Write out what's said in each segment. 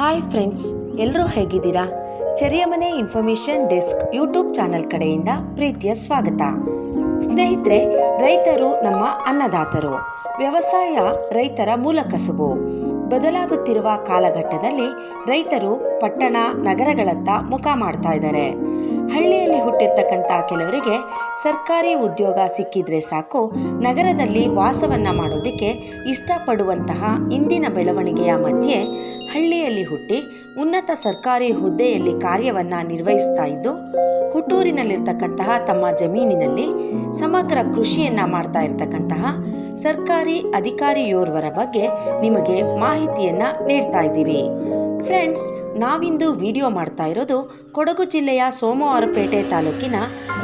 Hi friends ಎಲ್ಲರೂ ಹೇಗಿದ್ದೀರಾ? ಮನೆ ಇನ್ಫಾರ್ಮೇಷನ್ ಡೆಸ್ಕ್ ಯೂಟ್ಯೂಬ್ ಚಾನೆಲ್ ಕಡೆಯಿಂದ ಪ್ರೀತಿಯ ಸ್ವಾಗತ. ಸ್ನೇಹಿತರೆ, ರೈತರು ನಮ್ಮ ಅನ್ನದಾತರು. ವ್ಯವಸಾಯ ರೈತರ ಮೂಲ ಕಸುಬು. ಬದಲಾಗುತ್ತಿರುವ ಕಾಲಘಟ್ಟದಲ್ಲಿ ರೈತರು ಪಟ್ಟಣ, ನಗರಗಳತ್ತ ಮುಖ ಮಾಡ್ತಾ ಇದ್ದಾರೆ. ಹಳ್ಳಿಯಲ್ಲಿ ಹುಟ್ಟಿರ್ತಕ್ಕಂಥ ಕೆಲವರಿಗೆ ಸರ್ಕಾರಿ ಉದ್ಯೋಗ ಸಿಕ್ಕಿದ್ರೆ ಸಾಕು, ನಗರದಲ್ಲಿ ವಾಸವನ್ನ ಮಾಡೋದಕ್ಕೆ ಇಷ್ಟಪಡುವಂತಹ ಇಂದಿನ ಬೆಳವಣಿಗೆಯ ಮಧ್ಯೆ ಹಳ್ಳಿಯಲ್ಲಿ ಹುಟ್ಟಿ ಉನ್ನತ ಸರ್ಕಾರಿ ಹುದ್ದೆಯಲ್ಲಿ ಕಾರ್ಯವನ್ನು ನಿರ್ವಹಿಸ್ತಾ ಇದ್ದು, ಹುಟ್ಟೂರಿನಲ್ಲಿರ್ತಕ್ಕಂತಹ ತಮ್ಮ ಜಮೀನಿನಲ್ಲಿ ಸಮಗ್ರ ಕೃಷಿಯನ್ನ ಮಾಡ್ತಾ ಇರ್ತಕ್ಕಂತಹ ಸರ್ಕಾರಿ ಅಧಿಕಾರಿಯೋರ್ವರ ಬಗ್ಗೆ ನಿಮಗೆ ಮಾಹಿತಿಯನ್ನ ನೀಡ್ತಾ ಇದ್ದೀವಿ. ಫ್ರೆಂಡ್ಸ್ ನಾವಿಂದು ವಿಡಿಯೋ ಮಾಡ್ತಾ ಇರೋದು ಕೊಡಗು ಜಿಲ್ಲೆಯ ಸೋಮವಾರಪೇಟೆ ತಾಲೂಕಿನ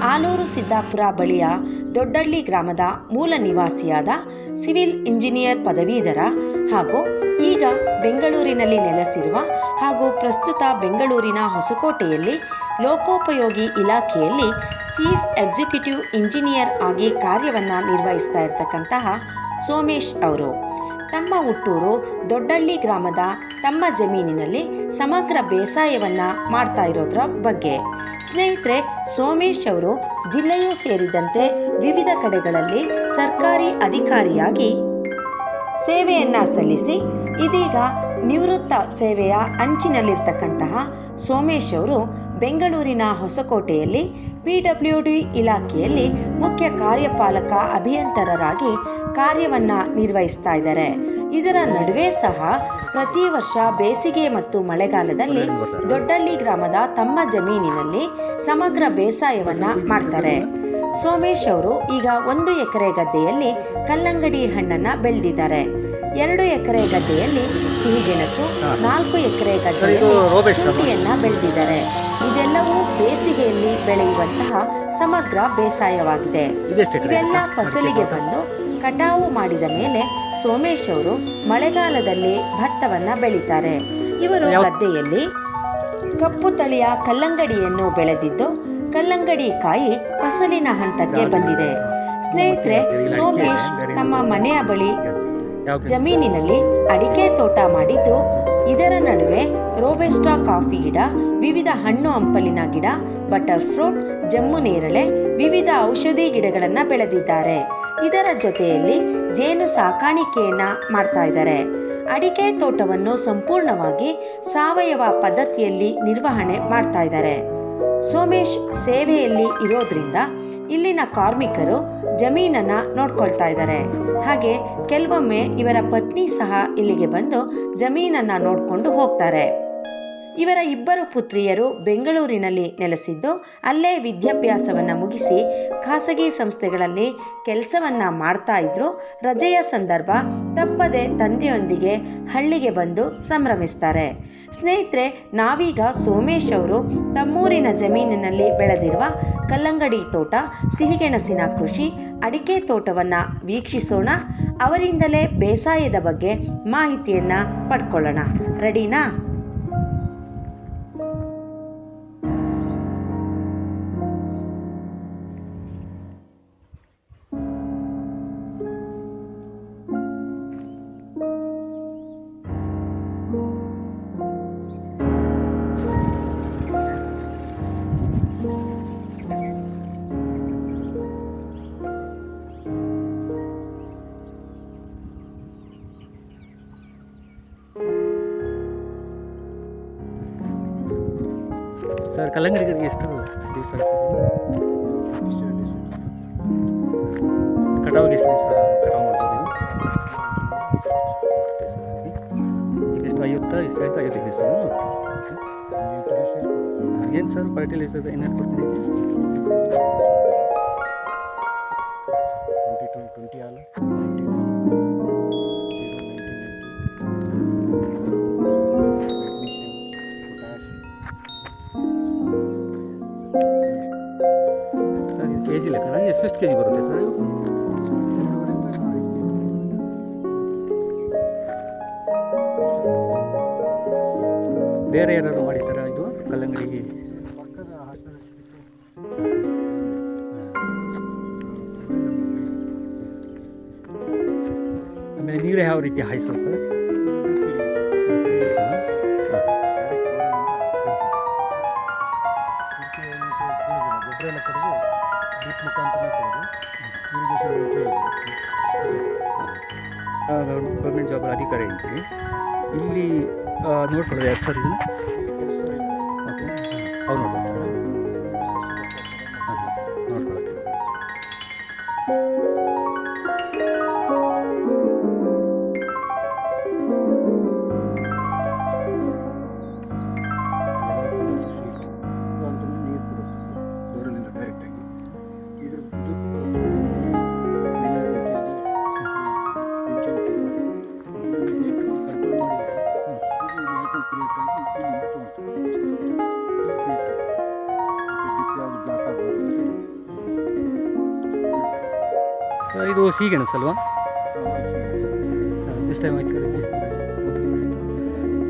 ಆಲೂರು ಸಿದ್ದಾಪುರ ಬಳಿಯ ದೊಡ್ಡಳ್ಳಿ ಗ್ರಾಮದ ಮೂಲ ನಿವಾಸಿಯಾದ ಸಿವಿಲ್ ಇಂಜಿನಿಯರ್ ಪದವೀಧರ ಹಾಗೂ ಈಗ ಬೆಂಗಳೂರಿನಲ್ಲಿ ನೆಲೆಸಿರುವ ಹಾಗೂ ಪ್ರಸ್ತುತ ಬೆಂಗಳೂರಿನ ಹೊಸಕೋಟೆಯಲ್ಲಿ ಲೋಕೋಪಯೋಗಿ ಇಲಾಖೆಯಲ್ಲಿ ಚೀಫ್ ಎಕ್ಸಿಕ್ಯೂಟಿವ್ ಇಂಜಿನಿಯರ್ ಆಗಿ ಕಾರ್ಯವನ್ನು ನಿರ್ವಹಿಸ್ತಾ ಇರತಕ್ಕಂತಹ ಸೋಮೇಶ್ ಅವರು. ತಮ್ಮ ಹುಟ್ಟೂರು ದೊಡ್ಡಳ್ಳಿ ಗ್ರಾಮದ ತಮ್ಮ ಜಮೀನಿನಲ್ಲಿ ಸಮಗ್ರ ಬೇಸಾಯವನ್ನ ಮಾಡ್ತಾ ಇರೋದ್ರ ಬಗ್ಗೆ. ಸ್ನೇಹಿತರೆ, ಸೋಮೇಶ್ ಅವರು ಜಿಲ್ಲೆಯೂ ಸೇರಿದಂತೆ ವಿವಿಧ ಕಡೆಗಳಲ್ಲಿ ಸರ್ಕಾರಿ ಅಧಿಕಾರಿಯಾಗಿ ಸೇವೆಯನ್ನು ಸಲ್ಲಿಸಿ ಇದೀಗ ನಿವೃತ್ತ ಸೇವೆಯ ಅಂಚಿನಲ್ಲಿರ್ತಕ್ಕಂತಹ ಸೋಮೇಶ್ ಅವರು ಬೆಂಗಳೂರಿನ ಹೊಸಕೋಟೆಯಲ್ಲಿ ಪಿ ಡಬ್ಲ್ಯೂ ಡಿ ಇಲಾಖೆಯಲ್ಲಿ ಮುಖ್ಯ ಕಾರ್ಯಪಾಲಕ ಅಭಿಯಂತರರಾಗಿ ಕಾರ್ಯವನ್ನು ನಿರ್ವಹಿಸ್ತಾ ಇದ್ದಾರೆ. ಇದರ ನಡುವೆ ಸಹ ಪ್ರತಿ ವರ್ಷ ಬೇಸಿಗೆ ಮತ್ತು ಮಳೆಗಾಲದಲ್ಲಿ ದೊಡ್ಡಳ್ಳಿ ಗ್ರಾಮದ ತಮ್ಮ ಜಮೀನಿನಲ್ಲಿ ಸಮಗ್ರ ಬೇಸಾಯವನ್ನು ಮಾಡ್ತಾರೆ. ಸೋಮೇಶ್ ಅವರು ಈಗ ಒಂದು ಎಕರೆ ಗದ್ದೆಯಲ್ಲಿ ಕಲ್ಲಂಗಡಿ ಹಣ್ಣನ್ನು ಬೆಳೆದಿದ್ದಾರೆ. ಎರಡು ಎಕರೆ ಗದ್ದೆಯಲ್ಲಿ ಸಿಹಿ ಗೆಣಸು ನಾಲ್ಕು ಎಕರೆ ಗದ್ದೆಯಲ್ಲಿ ಶುಂಠಿಯನ್ನ ಬೆಳೆದಿದ್ದಾರೆ. ಇದೆಲ್ಲವೂ ಬೇಸಿಗೆಯಲ್ಲಿ ಬೆಳೆಯುವಂತಹ ಸಮಗ್ರ ಬೇಸಾಯವಾಗಿದೆ. ಇವೆಲ್ಲ ಫಸಲಿಗೆ ಬಂದು ಕಟಾವು ಮಾಡಿದ ಮೇಲೆ ಸೋಮೇಶ್ ಅವರು ಮಳೆಗಾಲದಲ್ಲಿ ಭತ್ತವನ್ನ ಬೆಳೀತಾರೆ. ಇವರು ಗದ್ದೆಯಲ್ಲಿ ಕಪ್ಪು ತಳಿಯ ಕಲ್ಲಂಗಡಿಯನ್ನು ಬೆಳೆದಿದ್ದು ಕಲ್ಲಂಗಡಿ ಕಾಯಿ ಫಸಲಿನ ಹಂತಕ್ಕೆ ಬಂದಿದೆ. ಸ್ನೇಹಿತರೆ ಸೋಮೇಶ್ ತಮ್ಮ ಮನೆಯ ಬಳಿ ಜಮೀನಿನಲ್ಲಿ ಅಡಿಕೆ ತೋಟ ಮಾಡಿದ್ದು, ಇದರ ನಡುವೆ ರೋಬೆಸ್ಟಾ ಕಾಫಿ ಗಿಡ, ವಿವಿಧ ಹಣ್ಣು ಹಂಪಲಿನ ಗಿಡ, ಬಟರ್ ಫ್ರೂಟ್, ಜಮ್ಮು ನೇರಳೆ, ವಿವಿಧ ಔಷಧಿ ಗಿಡಗಳನ್ನು ಬೆಳೆದಿದ್ದಾರೆ. ಇದರ ಜೊತೆಯಲ್ಲಿ ಜೇನು ಸಾಕಾಣಿಕೆಯನ್ನ ಮಾಡ್ತಾ ಇದ್ದಾರೆ. ಅಡಿಕೆ ತೋಟವನ್ನು ಸಂಪೂರ್ಣವಾಗಿ ಸಾವಯವ ಪದ್ಧತಿಯಲ್ಲಿ ನಿರ್ವಹಣೆ ಮಾಡ್ತಾ ಇದ್ದಾರೆ. ಸೋಮೇಶ್ ಸೇವೆಯಲ್ಲಿ ಇರೋದ್ರಿಂದ ಇಲ್ಲಿನ ಕಾರ್ಮಿಕರು ಜಮೀನನ್ನ ನೋಡ್ಕೊಳ್ತಾ ಇದ್ದಾರೆ. ಹಾಗೆ ಕೆಲವೊಮ್ಮೆ ಇವರ ಪತ್ನಿ ಸಹ ಇಲ್ಲಿಗೆ ಬಂದು ಜಮೀನನ್ನ ನೋಡಿಕೊಂಡು ಹೋಗ್ತಾರೆ. ಇವರ ಇಬ್ಬರು ಪುತ್ರಿಯರು ಬೆಂಗಳೂರಿನಲ್ಲಿ ನೆಲೆಸಿದ್ದು, ಅಲ್ಲೇ ವಿದ್ಯಾಭ್ಯಾಸವನ್ನು ಮುಗಿಸಿ ಖಾಸಗಿ ಸಂಸ್ಥೆಗಳಲ್ಲಿ ಕೆಲಸವನ್ನು ಮಾಡ್ತಾ ಇದ್ರು. ರಜೆಯ ಸಂದರ್ಭ ತಪ್ಪದೆ ತಂದೆಯೊಂದಿಗೆ ಹಳ್ಳಿಗೆ ಬಂದು ಸಂಭ್ರಮಿಸ್ತಾರೆ. ಸ್ನೇಹಿತರೆ, ನಾವೀಗ ಸೋಮೇಶ್ ಅವರು ತಮ್ಮೂರಿನ ಜಮೀನಿನಲ್ಲಿ ಬೆಳೆದಿರುವ ಕಲ್ಲಂಗಡಿ ತೋಟ, ಸಿಹಿಗೆಣಸಿನ ಕೃಷಿ, ಅಡಿಕೆ ತೋಟವನ್ನು ವೀಕ್ಷಿಸೋಣ. ಅವರಿಂದಲೇ ಬೇಸಾಯದ ಬಗ್ಗೆ ಮಾಹಿತಿಯನ್ನು ಪಡ್ಕೊಳ್ಳೋಣ. ರೆಡಿನಾ? ಸರ್ ಕಲ್ಲಂಗಡಿ ಗಿಡಕ್ಕೆ ಎಷ್ಟು ದಿವಸ ಕಟಾವಿಗೆ ಎಷ್ಟು ದಿವಸ ಕಟಾವು ಮಾಡ್ಬೋದು ಎಷ್ಟು ಐವತ್ತು ಇಷ್ಟು ಆಯ್ತು? ಐವತ್ತು ದಿವಸ ಏನು ಸರ್ ಫರ್ಟಿಲೈಸರ್ ಏನೇನು ಕೊಡ್ತೀನಿ ಲೆಕ್ಕ ಎಷ್ಟೆಷ್ಟು ಕೆ ಜಿ ಬರುತ್ತೆ ಸರ್ ಇದು ಬೇರೆ ಯಾರು ಮಾಡಿದ್ದಾರಾ ಇದು? ಕಲ್ಲಂಗಡಿ ಪಕ್ಕದ ಹಾಸನ ಆಮೇಲೆ ನೀರು ಯಾವ ರೀತಿ ಹಾಯಿಸೋದು ಸರ್? ಗೌರ್ಮೆಂಟ್ ಜಾಬ್ ಅಧಿಕಾರಿ ಅಂತೀವಿ ಇಲ್ಲಿ ನೋಡ್ಕೊಳ್ಳೋದು ಯಾರು ಸರ್ ಓಕೆ ಸರ್ ಹೀಗೆ ಎಷ್ಟು ಟೈಮ್ ಆಯ್ತು ಸರ್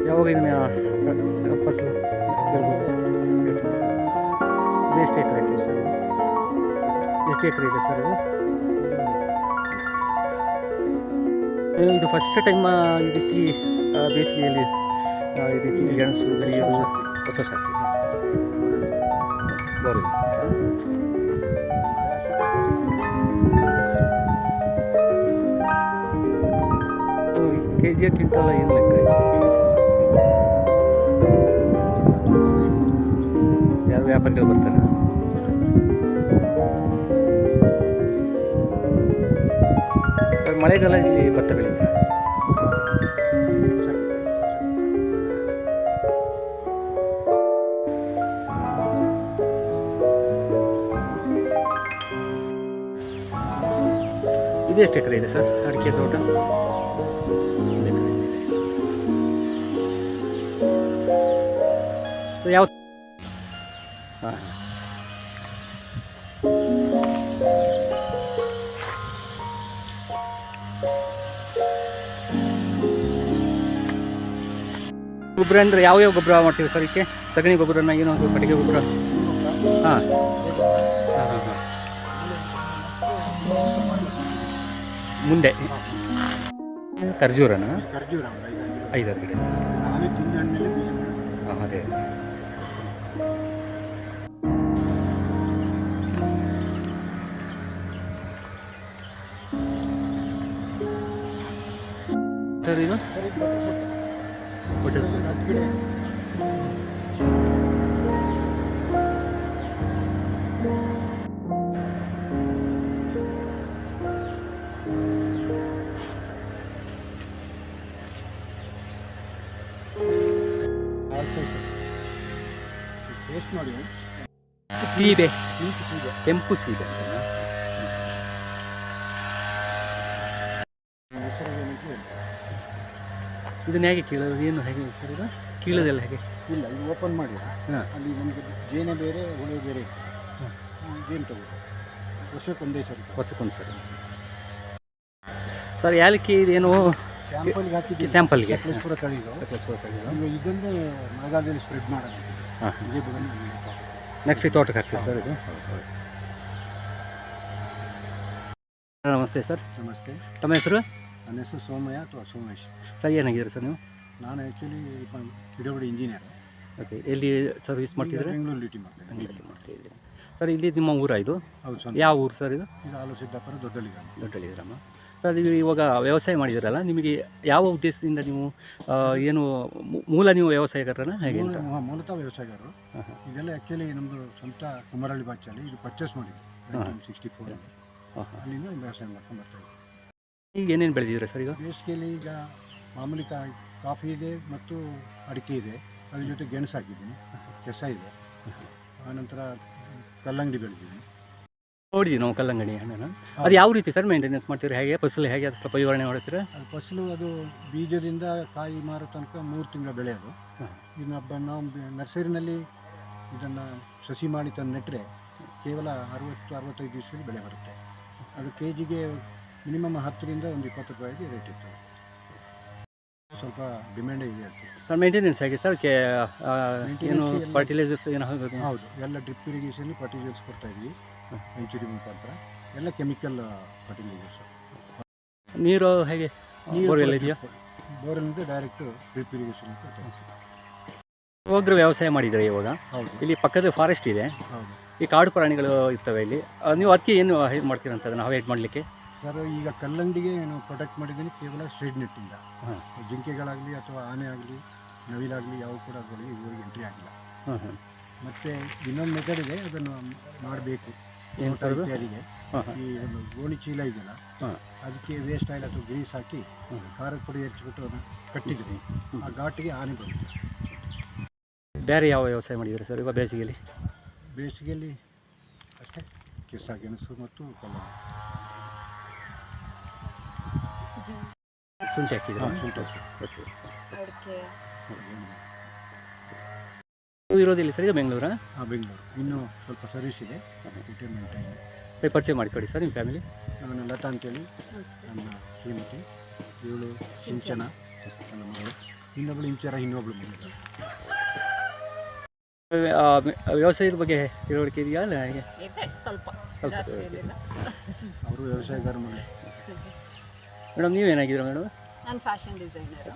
ಯಾವಾಗ ಇದನ್ನ ವಾಪಸ್ ಎಷ್ಟು ಎಕರೆ ಐತೆ ಸರ್? ಎಷ್ಟು ಎಕರೆ ಇದೆ ಸರ್ ಇದು? ಇದು ಫಸ್ಟ್ ಟೈಮ್ ಈ ರೀತಿ ಬೇಸಿಗೆಯಲ್ಲಿ ಈ ರೀತಿ ಗೆಣಸು ಬೆಳೆಯೋದು ಹೊಸ ಆಗ್ತದೆ ಬರೋದು. ಕೆ ಜಿಯ ಕ್ವಿಂಟಲ್ ಏನು ಲೆಕ್ಕ ಯಾರು ವ್ಯಾಪಾರಿಗಳು ಬರ್ತಾರೆ? ಮಳೆಗಾಲ ಇಲ್ಲಿ ಭತ್ತ ಬೆಳೀತಾರೆ ಇದು ಎಷ್ಟು ಎಕರೆ ಇದೆ ಸರ್ ಅಡಿಕೆ ತೋಟ? ಯಾವ ಹಾಂ ಗೊಬ್ಬರ ಅಂದರೆ ಯಾವ ಗೊಬ್ಬರ ಮಾಡ್ತೀವಿ ಸರ್ ಇದಕ್ಕೆ? ಸಗಣಿ ಗೊಬ್ಬರನ ಏನೋ ಒಂದು ಕಟ್ಟಿಗೆ ಗೊಬ್ಬರ? ಹಾಂ ಹಾಂ ಹಾಂ. ಮುಂದೆ. ಖರ್ಜೂರನ? ಖರ್ಜೂರ ಐದಾರು ಗಿಡ. ಅದೇ. ಸರ್ ಇದು? ಟೇಸ್ಟ್ ನೋಡಿ ಸೀಬೆ. ಕೆಂಪು ಸೀದೆ ಕೆಂಪು ಸೀಬೆ? ಇದನ್ನ ಹೇಗೆ ಕೇಳೋದು? ಏನು ಹೇಗೆ ಸರ್ ಇದು ಕೀಳೋದೆಲ್ಲ ಹೇಗೆ? ಇಲ್ಲ ಇದು ಓಪನ್ ಮಾಡಿ ಅಲ್ಲಿ ನಮಗೆ ಜೇನೆ ಬೇರೆ ಹೊಳೆ ಬೇರೆ ಜೇನು ತಗೋ ವರ್ಷಕ್ಕೊಂದೇ ಸರಿ. ವರ್ಷಕ್ಕೊಂದು ಸರಿ. ಸರ್ ಯಾಲಕ್ಕಿ ಇದೇನು ಸ್ಯಾಂಪಲ್ಗೆ ಹಾಕಿದ್ದೀವಿ. ಸ್ಯಾಂಪಲ್ಗೆ ಕಳಿಸೋ ಕಳಿಸೋ ಇದೊಂದೇ ಮಳೆಗಾಲದಲ್ಲಿ ಸ್ಪ್ರೆಡ್ ಮಾಡೋದು ಹಾಂ ಇದೇ ನೆಕ್ಸ್ಟ್ ತೋಟಕ್ಕೆ ಹಾಕ್ತೀವಿ ಸರ್ ಇದು? ನಮಸ್ತೆ ಸರ್. ನಮಸ್ತೆ. ತಮ್ಮ ಹೆಸರು? ನನ್ನ ಹೆಸರು ಸೋಮಯ್ಯ ಅಥವಾ ಸೋಮೇಶ್. ಸರ್ ಏನಾಗಿದ್ದೀರಿ ಸರ್ ನೀವು? ನಾನು actually P W engineer okay ಎಲ್ಲಿ ಸರ್ವಿಸ್ ಮಾಡ್ತಿದ್ರೆ ಬೆಂಗಳೂರು ಡ್ಯೂಟಿ ಮಾಡ್ತೇನೆ ಮಾಡ್ತಿದ್ದೀರಿ ಸರ್ ಇಲ್ಲಿ ನಿಮ್ಮ ಊರ ಇದು? ಹೌದು ಯಾವ ಊರು ಸರ್ ಇದು? ಇದು ಆಲೂ ಸಿದ್ದಾಪುರ ದೊಡ್ಡಲಿಗ್ರಾಮ ದೊಡ್ಡಲಿಗ್ರಾಮ ಸರ್ ನೀವು ಇವಾಗ ವ್ಯವಸಾಯ ಮಾಡಿದಿರಲ್ಲ ನಿಮಗೆ ಯಾವ ಉದ್ದೇಶದಿಂದ ನೀವು ಆ, ಏನು ಮೂ- ಮೂಲ ನೀವು ವ್ಯವಸಾಯಗಾರನ ಹೇಗೆ ಅಂತ? ಮೂಲ- ಮೂಲತಃ ವ್ಯವಸಾಯಗಾರರು. ಹಾಂ ಹಾಂ. ಇದೆಲ್ಲ ಆ್ಯಕ್ಚುಲಿ ನಮ್ಮದು ಸ್ವಂತ ಕುಮರಳ್ಳಿ ಬಾಚಲ್ಲಿ ಇದು ಪರ್ಚೇಸ್ ಮಾಡಿದ್ವಿ ಸಿಕ್ಸ್ಟಿ ಫೋರ್ ಹಾಂ ಹಾಂ. ಅಲ್ಲಿಂದ ವ್ಯವಸಾಯ ಮಾಡ್ಕೊಂಡು ಬರ್ತಾ ಇದ್ದೀವಿ ಈಗ ಏನೇನು ಬೆಳೆದಿದ್ದೀರಾ ಸರ್ ಈಗ? ಬೇಸಿಗೆಯಲ್ಲಿ ಈಗ ಮಾಮೂಲಿ ಕಾ ಕಾಫಿ ಇದೆ ಮತ್ತು ಅಡಿಕೆ ಇದೆ. ಅದ್ರ ಜೊತೆ ಗೆಣಸು ಹಾಕಿದ್ದೀನಿ. ಕೆಸ ಇದೆ. ಆನಂತರ ಕಲ್ಲಂಗಡಿ ಬೆಳೆದಿದ್ದೀನಿ. ನೋಡಿದ್ವಿ ನಾವು ಕಲ್ಲಂಗಡಿ ಹಣ್ಣನ್ನು. ಅದು ಯಾವ ರೀತಿ ಸರ್ ಮೇಂಟೆನೆನ್ಸ್ ಮಾಡ್ತೀರಿ? ಹೇಗೆ ಫಸಲು ಹೇಗೆ ಅದು ಸ್ವಲ್ಪ ವಿವರಣೆ ಮಾಡ್ತೀರಾ ಅದು ಫಸಲು ಅದು ಬೀಜದಿಂದ ಕಾಯಿ ಮಾರೋ ತನಕ ಮೂರು ತಿಂಗಳ ಬೆಳೆ ಅದು ಹಾಂ. ಇನ್ನು ಬ- ನಾವು ನರ್ಸರಿನಲ್ಲಿ ಇದನ್ನು ಸಸಿ ಮಾಡಿ ತಂದು ನೆಟ್ಟರೆ ಕೇವಲ ಅರವತ್ತು ಅರವತ್ತೈದು ದಿವಸದಲ್ಲಿ ಬೆಳೆ ಬರುತ್ತೆ. ಅದು ಕೆ ಜಿಗೆ ಮಿನಿಮಮ್ ಹತ್ತರಿಂದ ಒಂದು ಇಪ್ಪತ್ತು ರೂಪಾಯಿಗೆ ರೇಟ್ ಇತ್ತು ಸ್ವಲ್ಪ ಡಿಮ್ಯಾಂಡ್ ಇದೆ ಸರ್ ಮೇಂಟೆನೆನ್ಸ್ ಹೇಗೆ? ಸರ್ ಕೆ ಏನು ಫರ್ಟಿಲೈಸರ್ಸ್ ಏನು ಹಾಕೋದು ಹೌದು ಎಲ್ಲ ಡ್ರಿಪ್ ಇರಿಗೇಷನ್ ಫರ್ಟಿಲೈಸರ್ಸ್ ಕೊಡ್ತಾ ಇದ್ವಿ ಎಂಚುರಿ ಸೆಂಚುರಿ ಮುಖಾಂತರ. ಎಲ್ಲ ಕೆಮಿಕಲ್ ಫರ್ಟಿಲೈಸರ್ಸ್ ನೀರು ಹೇಗೆ? ಬೋರ್ವೆಲ್ ಇದೆಯಾ? ಬೋರ್ವೆಲ್ನಿಂದ ಡೈರೆಕ್ಟ್ ಡ್ರಿಪ್ ಇರಿಗೇಷನ್ ಇದ್ವಿ ವ್ಯವಸಾಯ ಮಾಡಿದ್ದಾರೆ ಇವಾಗ? ಇಲ್ಲಿ ಪಕ್ಕದ ಫಾರೆಸ್ಟ್ ಇದೆ. ಈ ಕಾಡು ಪ್ರಾಣಿಗಳು ಇರ್ತವೆ ಇಲ್ಲಿ. ನೀವು ಅದಕ್ಕೆ ಏನು ಇದು ಮಾಡ್ತೀರಂತ ಅದನ್ನು ಅವಾಯ್ಡ್ ಮಾಡಲಿಕ್ಕೆ? ಸರ್ ಈಗ ಕಲ್ಲಂಗಡಿಗೆ ನಾನು ಪ್ರೊಟೆಕ್ಟ್ ಮಾಡಿದ್ದೀನಿ ಕೇವಲ ಶೇಡ್ ನೆಟ್ಟಿಂದ. ಹಾಂ. ಜಿಂಕೆಗಳಾಗಲಿ ಅಥವಾ ಆನೆ ಆಗಲಿ ನವಿಲಾಗಲಿ ಯಾವ ಕೂಡ ಅದರಲ್ಲಿ ಇದುವರೆಗೆ ಎಂಟ್ರಿ ಆಗಿಲ್ಲ. ಮತ್ತು ಇನ್ನೊಂದು ಮೆಥಡ್ ಇದೆ ಅದನ್ನು ಮಾಡಬೇಕು. ಹಾಂ ಈ ಒಂದು ಗೋಣಿ ಚೀಲ ಇದೆಯಲ್ಲ ಹಾಂ. ಅದಕ್ಕೆ ವೇಸ್ಟ್ ಆಯಿಲ್ ಅಥವಾ ಗ್ರೀಸ್ ಹಾಕಿ. ಖಾರದ ಪುಡಿ ಹೆಚ್ಚಿಬಿಟ್ಟು ಅದನ್ನು ಕಟ್ಟಿದ್ವಿ ಆ ಘಾಟಿಗೆ ಆನೆ ಬರುತ್ತೆ. ಬೇರೆ ಯಾವ ವ್ಯವಸಾಯ ಮಾಡಿದ್ರೆ ಸರ್ ಇವಾಗ ಬೇಸಿಗೆಯಲ್ಲಿ? ಬೇಸಿಗೆಯಲ್ಲಿ ಅಷ್ಟೇ. ಕೆಸ ಗೆಣಸು ಮತ್ತು ಕಲ್ಲಂಗಡಿ. ಶುಂಠಿ ಹಾಕಿದ್ರೆ ಹಾಂ ಶುಂಠಿ ಹಾಕಿ. ಓಕೆ ಅಡಿಕೆ. ನೀವು ಇರೋದಿಲ್ಲ ಸರ್? ಈಗ ಬೆಂಗಳೂರಾ? ಹಾಂ ಬೆಂಗಳೂರು. ಇನ್ನೂ ಸ್ವಲ್ಪ ಸರ್ವಿಸ್ ಇದೆ. ರಿಟೈರ್ಮೆಂಟ್ ಪರಿಚಯ ಮಾಡಿಕೊಡಿ ಸರ್ ನಿಮ್ಮ ಫ್ಯಾಮಿಲಿ. ನಾನು ಲತಾ ಅಂತೇಳಿ. ನನ್ನ ಶ್ರೀಮತಿ. ಇವಳು ಸಿಂಚನ. ನನ್ನ ಮಗಳು. ಇನ್ನೊಬ್ಳು ಇಂಚರ ಇನ್ನೊಬ್ಳು ಮಗಳು. ವ್ಯವಸಾಯದ ಬಗ್ಗೆ ತಿಳುವಳಿಕೆ ಇದೆಯಾ? ಅಲ್ಲ ಹೇಗೆ? ಸ್ವಲ್ಪ. ಸ್ವಲ್ಪ ಅವರು ವ್ಯವಸಾಯಗಾರ ಮಗಳು. ಮೇಡಮ್ ಏನಾಗಿದ್ರು ಮೇಡಮ್? ನಾನು ಫ್ಯಾಷನ್ ಡಿಸೈನರು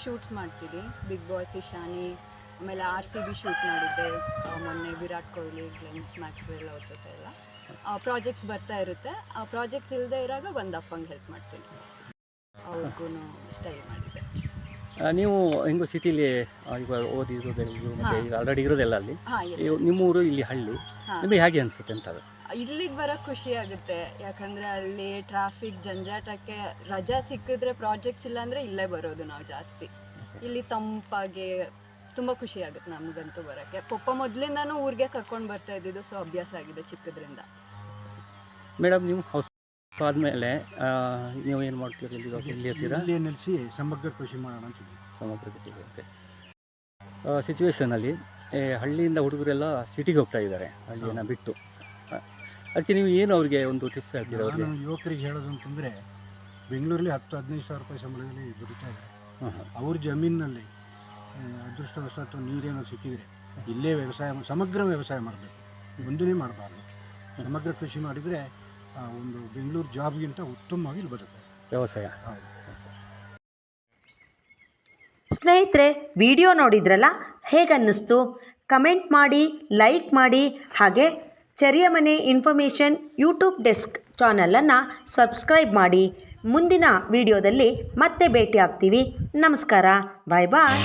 ಶೂಟ್ಸ್ ಮಾಡ್ತೀವಿ ಬಿಗ್ ಬಾಸ್ ಇಶಾನಿ ಆಮೇಲೆ ಆರ್ ಸಿ ಬಿ ಶೂಟ್ ಮಾಡಿದ್ದೆ. ಮೊನ್ನೆ ವಿರಾಟ್ ಕೊಹ್ಲಿ ಗ್ಲೆನ್ಸ್ ಮ್ಯಾಕ್ಸ್ವೆಲ್ ಅವ್ರ ಜೊತೆ ಎಲ್ಲ. ಪ್ರಾಜೆಕ್ಟ್ಸ್ ಬರ್ತಾ ಇರುತ್ತೆ. ಆ ಪ್ರಾಜೆಕ್ಟ್ಸ್ ಇಲ್ಲದೆ ಇರಾಗ ಒಂದು ಅಪ್ಪಂಗೆ ಹೆಲ್ಪ್ ಮಾಡ್ತೀನಿ. ಅವ್ರಿಗೂ ಸ್ಟೈಲ್ ಮಾಡಿದ್ದೆ. ನೀವು ಹೆಂಗು ಸಿಟಿಲಿ ಈಗ ಓದಿದ್ರು ಬೆಳೆದು ಮತ್ತೆ. ಈಗ ಆಲ್ರೆಡಿ ಇರೋದೆಲ್ಲ ಅಲ್ಲಿ. ನಿಮ್ಮ ಊರು ನಿಮ್ಮೂರು ಇಲ್ಲಿ ಹಳ್ಳಿ. ನಿಮಗೆ ಹೇಗೆ ಅನಿಸುತ್ತೆ ಅಂತ ಅದು? ಇಲ್ಲಿಗೆ ಬರೋಕ್ಕೆ ಖುಷಿ ಆಗುತ್ತೆ. ಯಾಕಂದರೆ ಅಲ್ಲಿ ಟ್ರಾಫಿಕ್ ಜಂಜಾಟಕ್ಕೆ ರಜಾ ಸಿಕ್ಕಿದ್ರೆ ಪ್ರಾಜೆಕ್ಟ್ಸ್ ಇಲ್ಲ ಅಂದರೆ ಇಲ್ಲೇ ಬರೋದು ನಾವು ಜಾಸ್ತಿ. ಇಲ್ಲಿ ತಂಪಾಗಿ ತುಂಬ ಖುಷಿ ಆಗುತ್ತೆ ನಮಗಂತೂ ಬರೋಕ್ಕೆ. ಪಪ್ಪ ಮೊದಲಿಂದನೂ ಊರಿಗೆ ಕರ್ಕೊಂಡು ಬರ್ತಾ ಇದ್ದಿದ್ದು ಸೊ ಅಭ್ಯಾಸ ಆಗಿದೆ ಚಿಕ್ಕದ್ರಿಂದ. ಮೇಡಮ್ ನೀವು ಹೌಸ್ ಆದಮೇಲೆ ನೀವು ಏನು ಮಾಡ್ತೀರಿ? ಇಲ್ಲಿ ಇವಾಗ ಇಲ್ಲಿ ಇರ್ತೀರಾ? ಇಲ್ಲಿ ನೆಲೆಸಿ ಸಮಗ್ರ ಕೃಷಿ ಮಾಡೋಣ ಅಂತ ಸಮಗ್ರ ಕೃಷಿ ಓಕೆ ಸಿಚುವೇಶನಲ್ಲಿ ಹಳ್ಳಿಯಿಂದ ಹುಡುಗರೆಲ್ಲ ಸಿಟಿಗೆ ಹೋಗ್ತಾ ಇದ್ದಾರೆ ಹಳ್ಳಿಯನ್ನು ಬಿಟ್ಟು. ಅದಕ್ಕೆ ನೀವು ಏನು ಅವ್ರಿಗೆ ಒಂದು ಟಿಪ್ಸ್ ಹೇಳ್ತೀರಾ ಅವ್ರಿಗೆ? ನಾನು ಯುವಕರಿಗೆ ಹೇಳೋದು ಅಂತಂದರೆ ಬೆಂಗಳೂರಲ್ಲಿ ಹತ್ತು ಹದಿನೈದು ಸಾವಿರ ರೂಪಾಯಿ ಸಂಬಳದಲ್ಲಿ ದುಡಿತಾ ಇದ್ದಾರೆ ಹಾಂ ಹಾಂ ಅವ್ರ ಜಮೀನಿನಲ್ಲಿ ಅದೃಷ್ಟವಶಾತ್ ನೀರೇನೋ ಸಿಕ್ಕಿದರೆ ಇಲ್ಲೇ ವ್ಯವಸಾಯ ಸಮಗ್ರ ವ್ಯವಸಾಯ ಮಾಡಬೇಕು. ಒಂದನೇ ಮಾಡಬಾರ್ದು. ಸಮಗ್ರ ಕೃಷಿ ಮಾಡಿದರೆ ಒಂದು ಬೆಂಗಳೂರು ಜಾಬ್ಗಿಂತ ಉತ್ತಮವಾಗಿ ಇಲ್ಲಿ ಬರುತ್ತೆ. ವ್ಯವಸಾಯ. ಹೌದು. ಸ್ನೇಹಿತರೆ ವಿಡಿಯೋ ನೋಡಿದ್ರಲ್ಲ? ಹೇಗನ್ನಿಸ್ತು? ಕಮೆಂಟ್ ಮಾಡಿ ಲೈಕ್ ಮಾಡಿ ಹಾಗೆ ಚೆರಿಯ ಮನೆ ಇನ್ಫಾರ್ಮೇಷನ್ ಯೂಟ್ಯೂಬ್ ಡೆಸ್ಕ್ ಚಾನಲನ್ನು ಸಬ್ಸ್ಕ್ರೈಬ್ ಮಾಡಿ. ಮುಂದಿನ ವಿಡಿಯೋದಲ್ಲಿ ಮತ್ತೆ ಭೇಟಿ ಆಗ್ತೀವಿ ನಮಸ್ಕಾರ. ಬಾಯ್ ಬಾಯ್.